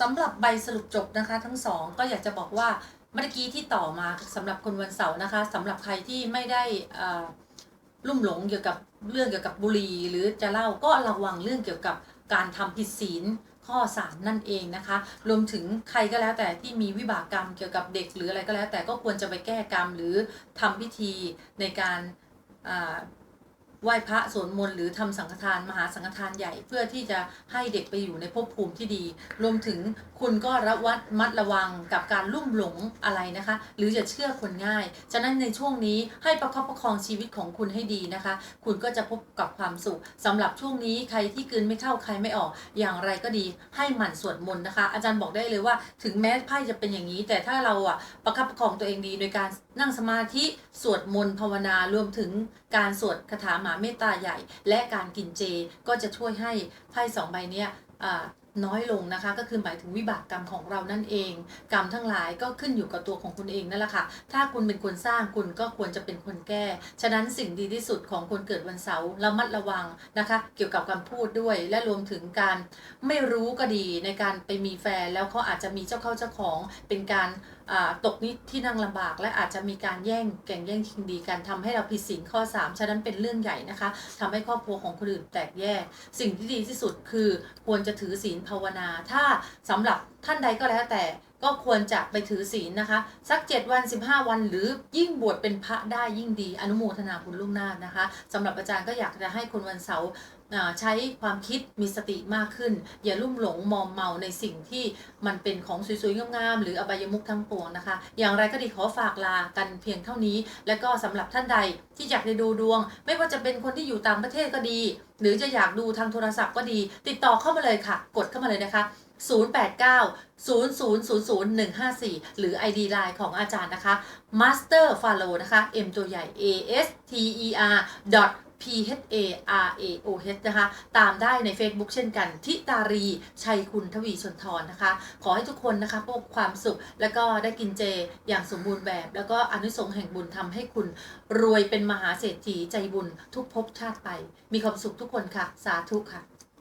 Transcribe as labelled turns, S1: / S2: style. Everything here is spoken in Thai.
S1: สำหรับใบสรุปจบนะคะ ทั้งสองก็อยากจะบอกว่าเมื่อกี้ที่ต่อมาสำหรับคนวันเสาร์นะคะสำหรับใครที่ไม่ได้ลุ่มหลงเกี่ยวกับเรื่องเกี่ยวกับบุหรี่หรือจะเล่าก็ระวังเรื่องเกี่ยวกับการทำผิดศีลข้อสามนั่นเองนะคะ รวมถึงใครก็แล้วแต่ที่มีวิบากกรรมเกี่ยวกับเด็กหรืออะไรก็แล้ว แต่ก็ควรจะไปแก้กรรมหรือทำพิธีในการ ไหว้พระสวดมนต์หรือทำสังฆทานมหาสังฆทานใหญ่เพื่อที่จะให้เด็กไปอยู่ในภพภูมิที่ดี รวมถึงคุณก็ระวัดมัดระวังกับการลุ่มหลงอะไรนะคะ หรือจะเชื่อคนง่าย ฉะนั้นในช่วงนี้ให้ประคับประคองชีวิตของคุณให้ดีนะคะ คุณก็จะพบกับความสุขสำหรับช่วงนี้ใครที่กลืนไม่เข้าใครไม่ออก อย่างไรก็ดีให้หมั่นสวดมนต์นะคะ อาจารย์บอกได้เลยว่า ถึงแม้ไพ่จะเป็นอย่างนี้ แต่ถ้าเราอะประคับประคองตัวเองดี โดยการนั่งสมาธิสวดมนต์ภาวนารวมถึงการสวดคาถามหาเมตตาใหญ่ และการกินเจก็จะช่วยให้ไพ่สองใบเนี้ย น้อยลงนะคะ ก็คือหมายถึงวิบากกรรมของเรานั่นเอง กรรมทั้งหลายก็ขึ้นอยู่กับตัวของคุณเองนั่นแหละค่ะ ถ้าคุณเป็นคนสร้างคุณก็ควรจะเป็นคนแก้ ฉะนั้นสิ่งดีที่สุดของคนเกิดวันเสาร์ระมัดระวังนะคะ เกี่ยวกับการพูดด้วย และรวมถึงการไม่รู้ก็ดีในการไปมีแฟน แล้วเขาอาจจะมีเจ้าเข้าเจ้าของเป็นการตกนิดที่นั่งลำบาก และอาจจะมีการแย่งแก่งแย่งชิงดีการทำให้เราผิดศีลข้อ 3 ฉะนั้นเป็นเรื่องใหญ่นะคะทำให้ครอบครัวของคนอื่นแตกแยก สิ่งที่ดีที่สุดคือควรจะถือศีลภาวนา ถ้าสำหรับท่านใดก็แล้วแต่ ก็ควรจะไปถือศีลนะคะ สัก 7 วัน 15 วัน หรือยิ่งบวชเป็นพระได้ยิ่งดีอนุโมทนาบุญล่วงหน้านะคะสำหรับอาจารย์ก็อยากจะให้คนวันเสาร์ใช้ความคิดมีสติมากขึ้น อย่าลุ่มหลงมอมเมาในสิ่งที่มันเป็นของสวยๆงามๆหรืออบายมุขทั้งปวงนะคะ อย่างไรก็ดีขอฝากลากันเพียงเท่านี้ และก็สำหรับท่านใดที่อยากได้ดูดวง ไม่ว่าจะเป็นคนที่อยู่ต่างประเทศก็ดี หรือจะอยากดูทางโทรศัพท์ก็ดี ติดต่อเข้ามาเลยค่ะ กดเข้ามาเลยนะคะ 0890000154 หรือ ID Line ของอาจารย์นะคะ Master Follow นะคะ M ตัวใหญ่ A S T E R dot P H A R A O H นะคะ ตามได้ใน Facebook เช่นกัน ทิตารี ชัยคุณทวีชนทรนะคะ ขอให้ทุกคนนะคะพบความสุข แล้วก็ได้กินเจอย่างสมบูรณ์แบบ แล้วก็อนุสงแห่งบุญทำให้คุณรวยเป็นมหาเศรษฐีใจบุญทุกภพชาติไป มีความสุขทุกคนค่ะ สาธุค่ะ